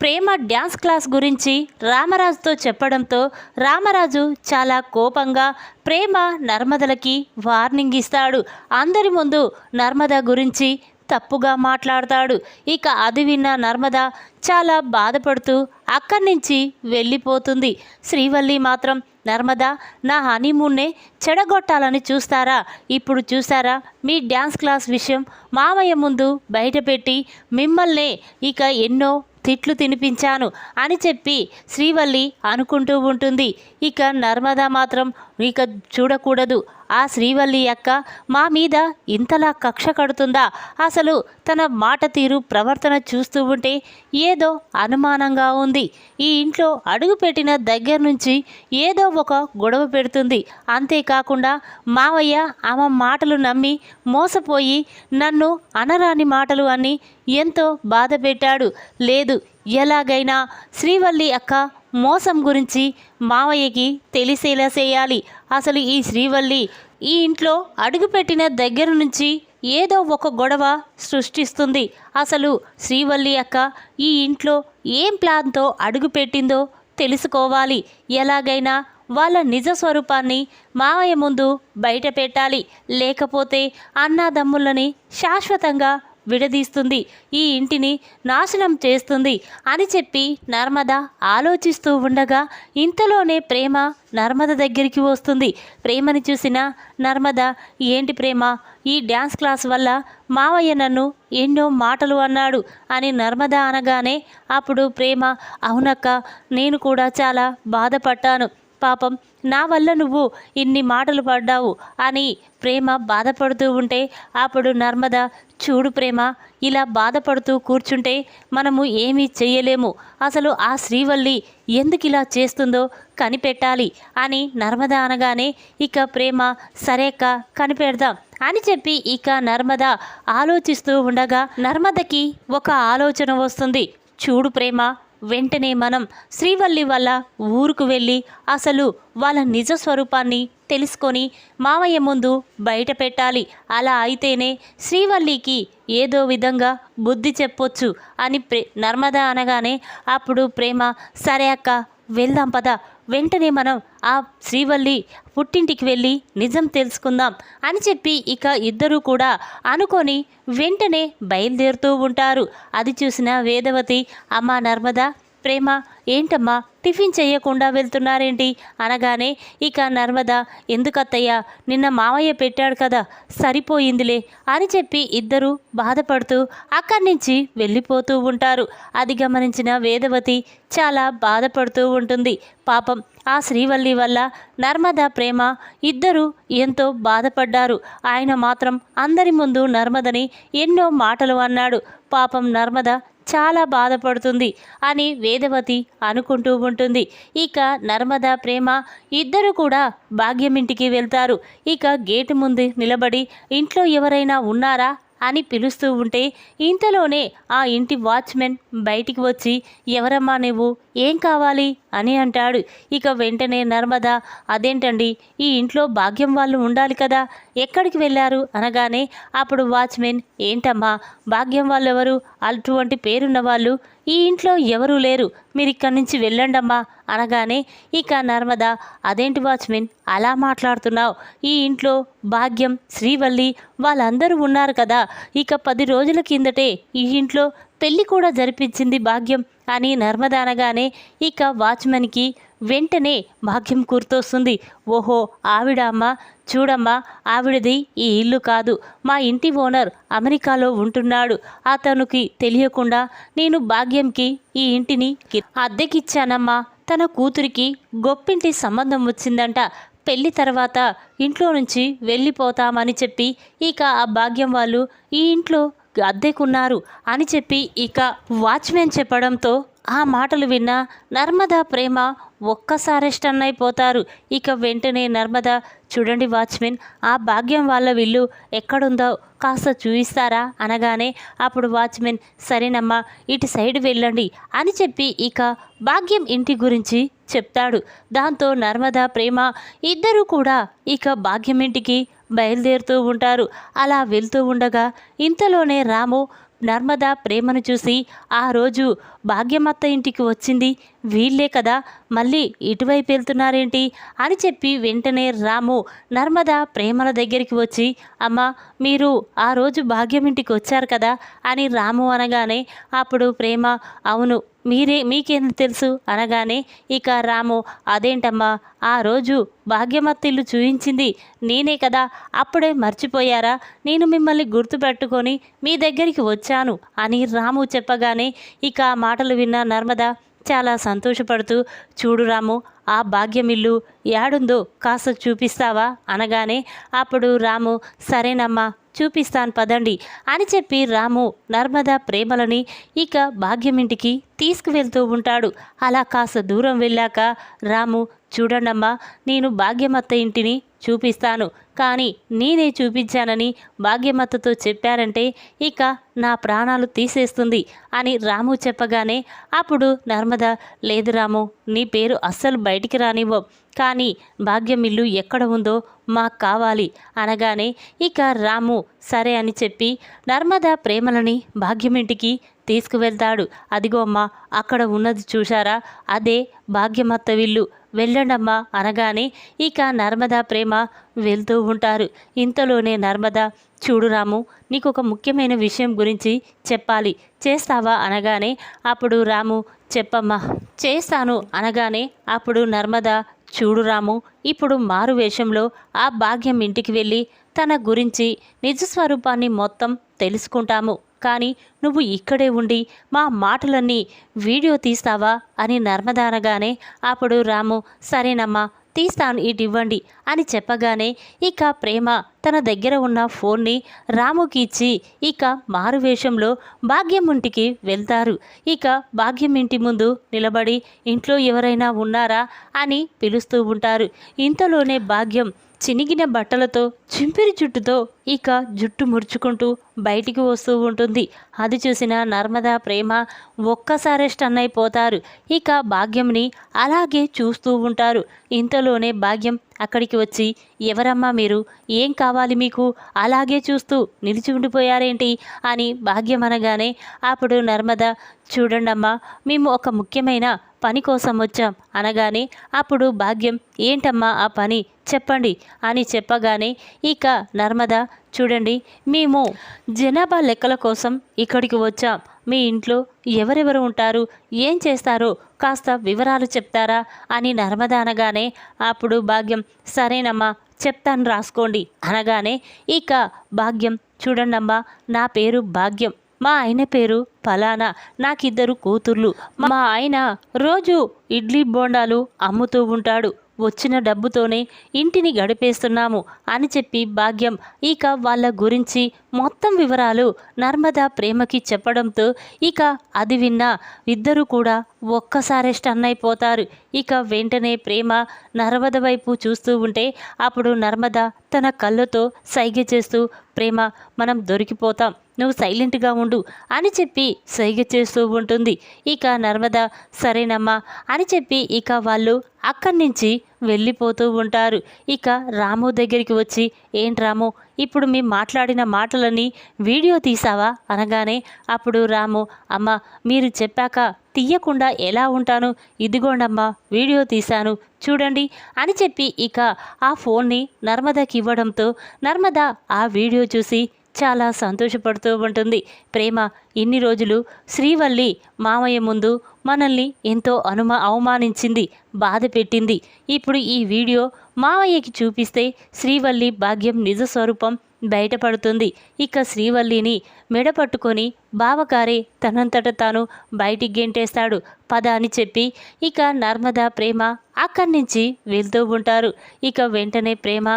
ప్రేమ dance class గురించి రామరాజుతో చెప్పడంతో రామరాజు చాలా కోపంగా ప్రేమ నర్మదలకి వార్నింగ్ ఇస్తాడు. అందరి ముందు నర్మద గురించి తప్పుగా మాట్లాడతాడు. ఇక అది విన్న నర్మద చాలా బాధపడుతూ అక్కడి నుంచి వెళ్ళిపోతుంది. శ్రీవల్లి మాత్రం నర్మద నా హనీమూన్నే చెడగొట్టాలని చూస్తారా? ఇప్పుడు చూసారా మీ డ్యాన్స్ క్లాస్ విషయం మామయ్య ముందు బయటపెట్టి మిమ్మల్నే ఇక ఎన్నో తిట్లు తినిపించాను అని చెప్పి శ్రీవల్లి అనుకుంటూ ఉంటుంది. ఇక నర్మదా మాత్రం ఇక చూడకూడదు. ఆ శ్రీవల్లి అక్క మా మీద ఇంతలా కక్ష కడుతుందా? అసలు తన మాట తీరు ప్రవర్తన చూస్తూ ఉంటే ఏదో అనుమానంగా ఉంది. ఈ ఇంట్లో అడుగుపెట్టిన దగ్గర నుంచి ఏదో ఒక గొడవ పెడుతుంది. అంతేకాకుండా మావయ్య ఆమె మాటలు నమ్మి మోసపోయి నన్ను అనరాని మాటలు అని ఎంతో బాధ పెట్టాడు. లేదు ఎలాగైనా శ్రీవల్లి అక్క మోసం గురించి మావయ్యకి తెలిసేలా చేయాలి. అసలు ఈ శ్రీవల్లి ఈ ఇంట్లో అడుగుపెట్టిన దగ్గర నుంచి ఏదో ఒక గొడవ సృష్టిస్తుంది. అసలు శ్రీవల్లి అక్క ఈ ఇంట్లో ఏం ప్లాన్తో అడుగుపెట్టిందో తెలుసుకోవాలి. ఎలాగైనా వాళ్ళ నిజ స్వరూపాన్ని మావయ్య ముందు బయట పెట్టాలి. లేకపోతే అన్నాదమ్ములని శాశ్వతంగా విడదీస్తుంది. ఈ ఇంటిని నాశనం చేస్తుంది అని చెప్పి నర్మద ఆలోచిస్తూ ఉండగా ఇంతలోనే ప్రేమ నర్మద దగ్గరికి వస్తుంది. ప్రేమని చూసిన నర్మద ఏంటి ప్రేమ? ఈ డ్యాన్స్ క్లాస్ వల్ల మావయ్య నన్ను ఎన్నో మాటలు అన్నాడు అని నర్మద అనగానే అప్పుడు ప్రేమ అవునక్క నేను కూడా చాలా బాధపడ్డాను. పాపం నా వల్ల నువ్వు ఇన్ని మాటలు పడ్డావు అని ప్రేమ బాధపడుతూ ఉంటే అప్పుడు నర్మద చూడు ప్రేమ ఇలా బాధపడుతూ కూర్చుంటే మనము ఏమీ చెయ్యలేము. అసలు ఆ శ్రీవల్లి ఎందుకు ఇలా చేస్తుందో కనిపెట్టాలి అని నర్మద అనగానే ఇక ప్రేమ సరేక కనిపెడదాం అని చెప్పి ఇక నర్మద ఆలోచిస్తూ ఉండగా నర్మదకి ఒక ఆలోచన వస్తుంది. చూడు ప్రేమ వెంటనే మనం శ్రీవల్లి వల్ల ఊరుకు వెళ్ళి అసలు వాళ్ళ నిజ స్వరూపాన్ని తెలుసుకొని మామయ్య ముందు బయట పెట్టాలి. అలా అయితేనే శ్రీవల్లికి ఏదో విధంగా బుద్ధి చెప్పొచ్చు అని ప్రే నర్మద అనగానే అప్పుడు ప్రేమ సరే అక్క వెళ్దాం పద వెంటనే మనం ఆ శ్రీవల్లి పుట్టింటికి వెళ్ళి నిజం తెలుసుకుందాం అని చెప్పి ఇక ఇద్దరూ కూడా అనుకొని వెంటనే బయలుదేరుతూ ఉంటారు. అది చూసిన వేదవతి అమ్మ నర్మదా ప్రేమ ఏంటమ్మా? టిఫిన్ చేయకుండా వెళ్తున్నారేంటి? అనగానే ఇక నర్మద ఎందుకత్తయ్యా? నిన్న మావయ్య పెట్టాడు కదా సరిపోయిందిలే అని చెప్పి ఇద్దరు బాధపడుతూ అక్కడి నుంచి వెళ్ళిపోతూ ఉంటారు. అది గమనించిన వేదవతి చాలా బాధపడుతూ ఉంటుంది. పాపం ఆ శ్రీవల్లి వల్ల నర్మద ప్రేమ ఇద్దరు ఎంతో బాధపడ్డారు. ఆయన మాత్రం అందరి ముందు నర్మదని ఎన్నో మాటలు అన్నాడు. పాపం నర్మద చాలా బాధపడుతుంది అని వేదవతి అనుకుంటూ ఉంటుంది. ఇక నర్మద ప్రేమ ఇద్దరు కూడా భాగ్యం ఇంటికి వెళ్తారు. ఇక గేటు ముందు నిలబడి ఇంట్లో ఎవరైనా ఉన్నారా అని పిలుస్తూ ఉంటే ఇంతలోనే ఆ ఇంటి వాచ్మెన్ బయటికి వచ్చి ఎవరమ్మా నువ్వు? ఏం కావాలి? అని అంటాడు. ఇక వెంటనే నర్మద అదేంటండి? ఈ ఇంట్లో భాగ్యం వాళ్ళు ఉండాలి కదా. ఎక్కడికి వెళ్ళారు అనగానే అప్పుడు వాచ్మెన్ ఏంటమ్మా భాగ్యం వాళ్ళు ఎవరు అటువంటి పేరున్న వాళ్ళు ఈ ఇంట్లో ఎవరూ లేరు. మీరు ఇక్కడి నుంచి వెళ్ళండమ్మా అనగానే ఇక నర్మద అదేంటి వాచ్మెన్? అలా మాట్లాడుతున్నావు. ఈ ఇంట్లో భాగ్యం శ్రీవల్లి వాళ్ళందరూ ఉన్నారు కదా. ఇక పది రోజుల కిందటే ఈ ఇంట్లో పెళ్ళి కూడా జరిపించింది భాగ్యం అని నర్మద అనగానే ఇక వాచ్మెన్కి వెంటనే భాగ్యం గుర్తొస్తుంది. ఓహో ఆవిడమ్మా చూడమ్మా ఆవిడది ఈ ఇల్లు కాదు. మా ఇంటి ఓనర్ అమెరికాలో ఉంటున్నాడు. అతనికి తెలియకుండా నేను భాగ్యంకి ఈ ఇంటిని అద్దెకిచ్చానమ్మా. తన కూతురికి గొప్పింటి సంబంధం వచ్చిందంట. పెళ్ళి తర్వాత ఇంట్లో నుంచి వెళ్ళిపోతామని చెప్పి ఇక ఆ భాగ్యం వాళ్ళు ఈ ఇంట్లో అద్దెకున్నారు అని చెప్పి ఇక వాచ్మెన్ చెప్పడంతో ఆ మాటలు విన్న నర్మదా ప్రేమ ఒక్కసారి స్టన్ అయిపోతారు ఇక వెంటనే నర్మద చూడండి వాచ్మెన్ ఆ భాగ్యం వాళ్ళ విల్లు ఎక్కడుందో కాస్త చూయిస్తారా? అనగానే అప్పుడు వాచ్మెన్ సరేనమ్మా ఇటు సైడ్ వెళ్ళండి అని చెప్పి ఇక భాగ్యం ఇంటి గురించి చెప్తాడు. దాంతో నర్మదా ప్రేమ ఇద్దరూ కూడా ఇక భాగ్యం ఇంటికి బయలుదేరుతూ ఉంటారు. అలా వెళ్తూ ఉండగా ఇంతలోనే రాము నర్మదా ప్రేమను చూసి ఆ రోజు భాగ్యమత్త ఇంటికి వచ్చింది. వీళ్ళే కదా మళ్ళీ ఇటువైపు వెళ్తున్నారేంటి? అని చెప్పి వెంటనే రాము నర్మద ప్రేమల దగ్గరికి వచ్చి అమ్మ మీరు ఆ రోజు భాగ్యం ఇంటికి వచ్చారు కదా అని రాము అనగానే అప్పుడు ప్రేమ అవును మీరే మీకేం తెలుసు? అనగానే ఇక రాము అదేంటమ్మా ఆ రోజు భాగ్యమత్తిల్లు చూయించింది నేనే కదా అప్పుడే మర్చిపోయారా? నేను మిమ్మల్ని గుర్తుపెట్టుకొని మీ దగ్గరికి వచ్చాను అని రాము చెప్పగానే ఇక ఆ మాటలు విన్న నర్మదా చాలా సంతోషపడుతూ చూడు రాము ఆ భాగ్యమిల్లు యాడుందో కాస్త చూపిస్తావా? అనగానే అప్పుడు రాము సరేనమ్మా చూపిస్తాను పదండి అని చెప్పి రాము నర్మదా ప్రేమలని ఇక భాగ్యమింటికి తీసుకువెళ్తూ ఉంటాడు. అలా కాస్త దూరం వెళ్ళాక రాము చూడండమ్మా నేను భాగ్యమత్త ఇంటిని చూపిస్తాను. కానీ నేనే చూపించానని భాగ్యమత్తతో చెప్పారంటే ఇక నా ప్రాణాలు తీసేస్తుంది అని రాము చెప్పగానే అప్పుడు నర్మద లేదు రాము నీ పేరు అస్సలు బయటికి రానివ్వం. కానీ భాగ్యమిల్లు ఎక్కడ ఉందో మాకు కావాలి అనగానే ఇక రాము సరే అని చెప్పి నర్మద ప్రేమలని భాగ్యమింటికి తీసుకువెళ్తాడు. అదిగో అమ్మ అక్కడ ఉన్నది చూశారా? అదే భాగ్యమత్త విల్లు వెళ్ళండమ్మా అనగానే ఇక నర్మదా ప్రేమ వెళ్తూ ఉంటారు. ఇంతలోనే నర్మద చూడు రాము నీకు ఒక ముఖ్యమైన విషయం గురించి చెప్పాలి. చేస్తావా? అనగానే అప్పుడు రాము చెప్పమ్మా. చేస్తాను. అనగానే అప్పుడు నర్మద చూడు రాము ఇప్పుడు మారు వేషంలో ఆ భాగ్యం ఇంటికి వెళ్ళి తన గురించి నిజ స్వరూపాన్ని మొత్తం తెలుసుకుంటాము. కానీ నువ్వు ఇక్కడే ఉండి మా మాటలన్నీ వీడియో తీస్తావా అని నర్మదానగానే అప్పుడు రాము సరేనమ్మా తీస్తాను ఇటు ఇవ్వండి అని చెప్పగానే ఇక ప్రేమ తన దగ్గర ఉన్న ఫోన్ని రాముకి ఇచ్చి ఇక మారువేషంలో భాగ్యం ఇంటికి వెళ్తారు. ఇక భాగ్యం ఇంటి ముందు నిలబడి ఇంట్లో ఎవరైనా ఉన్నారా? అని పిలుస్తూ ఉంటారు. ఇంతలోనే భాగ్యం చినిగిన బట్టలతో చింపిరి జుట్టుతో ఇక జుట్టు ముడుచుకుంటూ బయటికి వస్తూ ఉంటుంది. అది చూసిన నర్మదా ప్రేమ ఒక్కసారి స్టన్ అయిపోతారు. ఇక భాగ్యంని అలాగే చూస్తూ ఉంటారు. ఇంతలోనే భాగ్యం అక్కడికి వచ్చి ఎవరమ్మా మీరు? ఏం కావాలి మీకు? అలాగే చూస్తూ నిలిచి ఉండిపోయారేంటి? అని భాగ్యం అనగానే అప్పుడు నర్మద చూడండమ్మా మేము ఒక ముఖ్యమైన పని కోసం వచ్చాం. అనగానే అప్పుడు భాగ్యం ఏంటమ్మా ఆ పని? చెప్పండి. అని చెప్పగానే ఇక నర్మద చూడండి మేము జనాభా లెక్కల కోసం ఇక్కడికి వచ్చాం. మీ ఇంట్లో ఎవరెవరు ఉంటారు? ఏం చేస్తారో? కాస్త వివరాలు చెప్తారా? అని నర్మద అనగానే అప్పుడు భాగ్యం సరేనమ్మా చెప్తాను రాసుకోండి అనగానే ఇక భాగ్యం చూడండమ్మా నా పేరు భాగ్యం. మా ఆయన పేరు ఫలానా. నాకిద్దరు కూతుర్లు. మా ఆయన రోజు ఇడ్లీ బోండాలు అమ్ముతూ ఉంటాడు. వచ్చిన డబ్బుతోనే ఇంటిని గడిపేస్తున్నాము అని చెప్పి భాగ్యం. ఇక వాళ్ళ గురించి మొత్తం వివరాలు నర్మదా ప్రేమకి చెప్పడంతో ఇక అది విన్న ఇద్దరు కూడా ఒక్కసారే స్టన్ అయిపోతారు. ఇక వెంటనే ప్రేమ నర్మద వైపు చూస్తూ ఉంటే అప్పుడు నర్మద తన కళ్ళతో సైగ చేస్తూ ప్రేమ మనం దొరికిపోతాం. నువ్వు సైలెంట్గా ఉండు అని చెప్పి సైగ చేస్తూ ఉంటుంది. ఇక నర్మద సరేనమ్మా అని చెప్పి ఇక వాళ్ళు అక్కడి నుంచి వెళ్ళిపోతూ ఉంటారు. ఇక రాము దగ్గరికి వచ్చి ఏంటి రాము ఇప్పుడు మీ మాట్లాడిన మాటలని వీడియో తీసావా? అనగానే అప్పుడు రాము అమ్మ మీరు చెప్పాక తీయకుండా ఎలా ఉంటాను? ఇదిగోండమ్మా వీడియో తీశాను చూడండి అని చెప్పి ఇక ఆ ఫోన్ని నర్మదకి ఇవ్వడంతో నర్మద ఆ వీడియో చూసి చాలా సంతోషపడుతూ ఉంటుంది. ప్రేమ ఇన్ని రోజులు శ్రీవల్లి మామయ్య ముందు మనల్ని ఎంతో అనుమా అవమానించింది బాధ పెట్టింది. ఇప్పుడు ఈ వీడియో మామయ్యకి చూపిస్తే శ్రీవల్లి భాగ్యం నిజ స్వరూపం బయటపడుతుంది. ఇక శ్రీవల్లిని మెడపట్టుకొని బావకారే తనంతట తాను బయటికి గెంటేస్తాడు పద అని చెప్పి ఇక నర్మదా ప్రేమ అక్కడి నుంచి వెళ్తూ ఉంటారు. ఇక వెంటనే ప్రేమ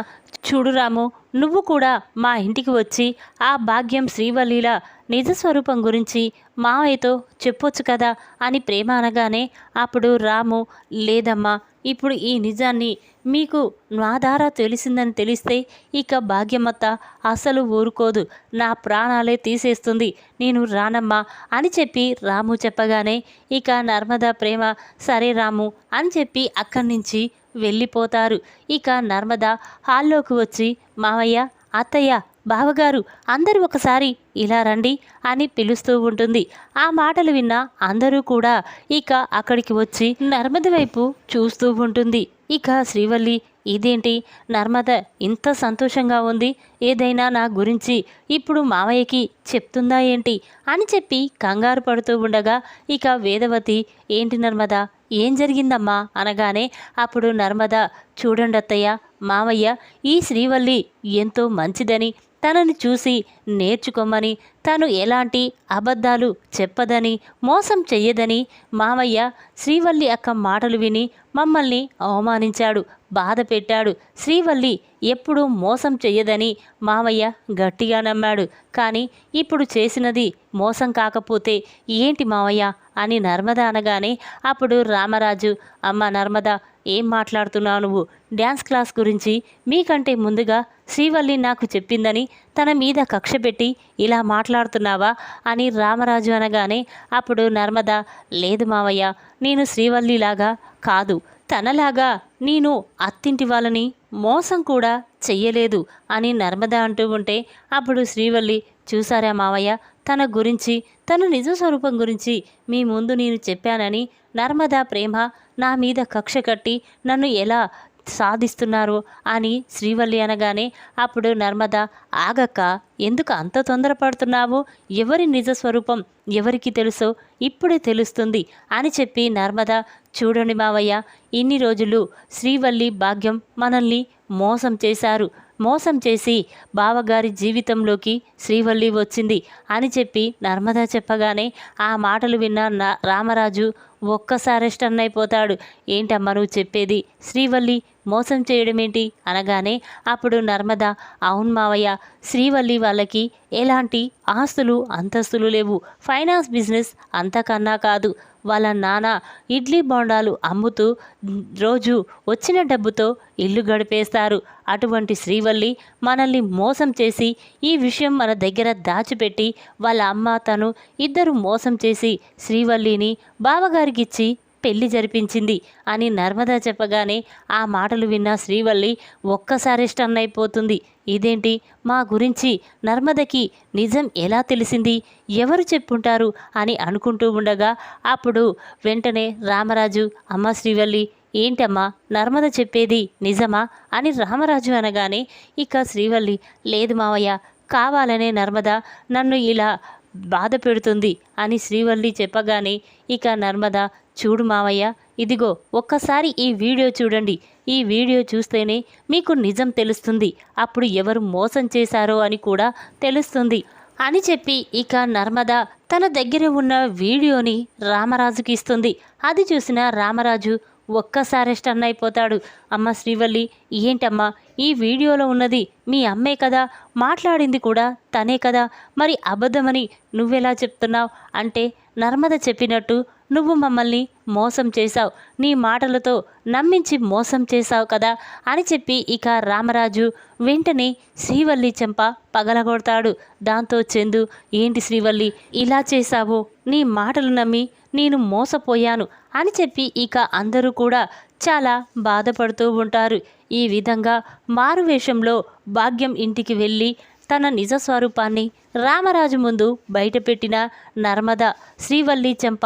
చూడు రాము నువ్వు కూడా మా ఇంటికి వచ్చి ఆ భాగ్యం శ్రీవల్లిల నిజ స్వరూపం గురించి మావయ్యతో చెప్పొచ్చు కదా అని ప్రేమ అనగానే అప్పుడు రాము లేదమ్మా ఇప్పుడు ఈ నిజాన్ని మీకు నా ద్వారా తెలిసిందని తెలిస్తే ఇక భాగ్యమత్త అసలు ఊరుకోదు. నా ప్రాణాలే తీసేస్తుంది. నేను రానమ్మా అని చెప్పి రాము చెప్పగానే ఇక నర్మదా ప్రేమ సరే రాము అని చెప్పి అక్కడి నుంచి వెళ్ళిపోతారు. ఇక నర్మద హాల్లోకి వచ్చి మావయ్య అత్తయ్య బావగారు అందరూ ఒకసారి ఇలా రండి అని పిలుస్తూ ఉంటుంది. ఆ మాటలు విన్న అందరూ కూడా ఇక అక్కడికి వచ్చి నర్మద వైపు చూస్తూ ఉంటుంది. ఇక శ్రీవల్లి ఇదేంటి? నర్మద ఇంత సంతోషంగా ఉంది. ఏదైనా నా గురించి ఇప్పుడు మావయ్యకి చెప్తుందా ఏంటి? అని చెప్పి కంగారు పడుతూ ఉండగా ఇక వేదవతి ఏంటి నర్మద? ఏం జరిగిందమ్మా? అనగానే అప్పుడు నర్మద చూడండి అత్తయ్య మావయ్య ఈ శ్రీవల్లి ఎంతో మంచిదని తనని చూసి నేర్చుకోమని తను ఎలాంటి అబద్ధాలు చెప్పదని మోసం చెయ్యదని మావయ్య శ్రీవల్లి అక్క మాటలు విని మమ్మల్ని అవమానించాడు బాధ పెట్టాడు. శ్రీవల్లి ఎప్పుడూ మోసం చెయ్యదని మావయ్య గట్టిగా నమ్మాడు. కానీ ఇప్పుడు చేసినది మోసం కాకపోతే ఏంటి మావయ్య అని నర్మద అనగానే అప్పుడు రామరాజు అమ్మ నర్మద ఏం మాట్లాడుతున్నావు నువ్వు? డ్యాన్స్ క్లాస్ గురించి మీకంటే ముందుగా శ్రీవల్లి నాకు చెప్పిందని తన మీద కక్ష పెట్టి ఇలా మాట్లాడుతున్నావా అని రామరాజు అనగానే అప్పుడు నర్మద లేదు మావయ్య నేను శ్రీవల్లిలాగా కాదు తనలాగా నేను అత్తింటి వాళ్ళని మోసం కూడా చెయ్యలేదు అని నర్మద అంటూ ఉంటే అప్పుడు శ్రీవల్లి చూసారా మావయ్య తన గురించి తన నిజ స్వరూపం గురించి మీ ముందు నేను చెప్పానని నర్మదా ప్రేమ నా మీద కక్ష కట్టి నన్ను ఎలా సాధిస్తున్నారు అని శ్రీవల్లి అనగానే అప్పుడు నర్మద ఆగక్క ఎందుకు అంత తొందరపడుతున్నావు? ఎవరి నిజ స్వరూపం ఎవరికి తెలుసో ఇప్పుడే తెలుస్తుంది అని చెప్పి నర్మద చూడండి మావయ్య ఇన్ని రోజులు శ్రీవల్లి భాగ్యం మనల్ని మోసం చేశారు. మోసం చేసి బావగారి జీవితంలోకి శ్రీవల్లి వచ్చింది అని చెప్పి నర్మద చెప్పగానే ఆ మాటలు విన్న రామరాజు ఒక్కసారి స్టన్ అయిపోతాడు. ఏంటమ్మా నువ్వు చెప్పేది? శ్రీవల్లి మోసం చేయడం ఏంటి అనగానే అప్పుడు నర్మద అవును మావయ్య శ్రీవల్లి వాళ్ళకి ఎలాంటి ఆస్తులు అంతస్తులు లేవు. ఫైనాన్స్ బిజినెస్ అంతకన్నా కాదు. వాళ్ళ నాన్న ఇడ్లీ బోండాలు అమ్ముతూ రోజు వచ్చిన డబ్బుతో ఇల్లు గడిపేస్తారు. అటువంటి శ్రీవల్లి మనల్ని మోసం చేసి ఈ విషయం మన దగ్గర దాచిపెట్టి వాళ్ళ అమ్మ తను ఇద్దరు మోసం చేసి శ్రీవల్లిని బావగారికిచ్చి పెళ్ళి జరిపించింది అని నర్మదా చెప్పగానే ఆ మాటలు విన్న శ్రీవల్లి ఒక్కసారి స్టన్ అయిపోతుంది. ఇదేంటి? మా గురించి నర్మదకి నిజం ఎలా తెలిసింది? ఎవరు చెప్పుంటారు? అని అనుకుంటూ ఉండగా అప్పుడు వెంటనే రామరాజు అమ్మ శ్రీవల్లి ఏంటమ్మా? నర్మద చెప్పేది నిజమా? అని రామరాజు అనగానే ఇక శ్రీవల్లి లేదు మావయ్య కావాలనే నర్మద నన్ను ఇలా బాధ పెడుతుంది అని శ్రీవల్లి చెప్పగానే ఇక నర్మద చూడు మావయ్య ఇదిగో ఒక్కసారి ఈ వీడియో చూడండి. ఈ వీడియో చూస్తేనే మీకు నిజం తెలుస్తుంది. అప్పుడు ఎవరు మోసం చేశారో అని కూడా తెలుస్తుంది. అని చెప్పి ఇక నర్మద తన దగ్గర ఉన్న వీడియోని రామరాజుకి ఇస్తుంది. అది చూసిన రామరాజు ఒక్కసారి స్టన్ అయిపోతాడు. అమ్మ శ్రీవల్లి ఏంటమ్మా ఈ వీడియోలో ఉన్నది మీ అమ్మే కదా? మాట్లాడింది కూడా తనే కదా? మరి అబద్ధమని నువ్వెలా చెప్తున్నావు? అంటే నర్మద చెప్పినట్టు నువ్వు మమ్మల్ని మోసం చేశావు. నీ మాటలతో నమ్మించి మోసం చేశావు కదా అని చెప్పి ఇక రామరాజు వెంటనే శ్రీవల్లి చెంప పగలగొడతాడు. దాంతో చందు ఏంటి శ్రీవల్లి ఇలా చేశావు? నీ మాటలు నమ్మి నేను మోసపోయాను అని చెప్పి ఇక అందరూ కూడా చాలా బాధపడుతూ ఉంటారు. ఈ విధంగా మారువేషంలో భాగ్యం ఇంటికి వెళ్ళి తన నిజ స్వరూపాన్ని రామరాజు ముందు బయటపెట్టిన నర్మద శ్రీవల్లి చెంప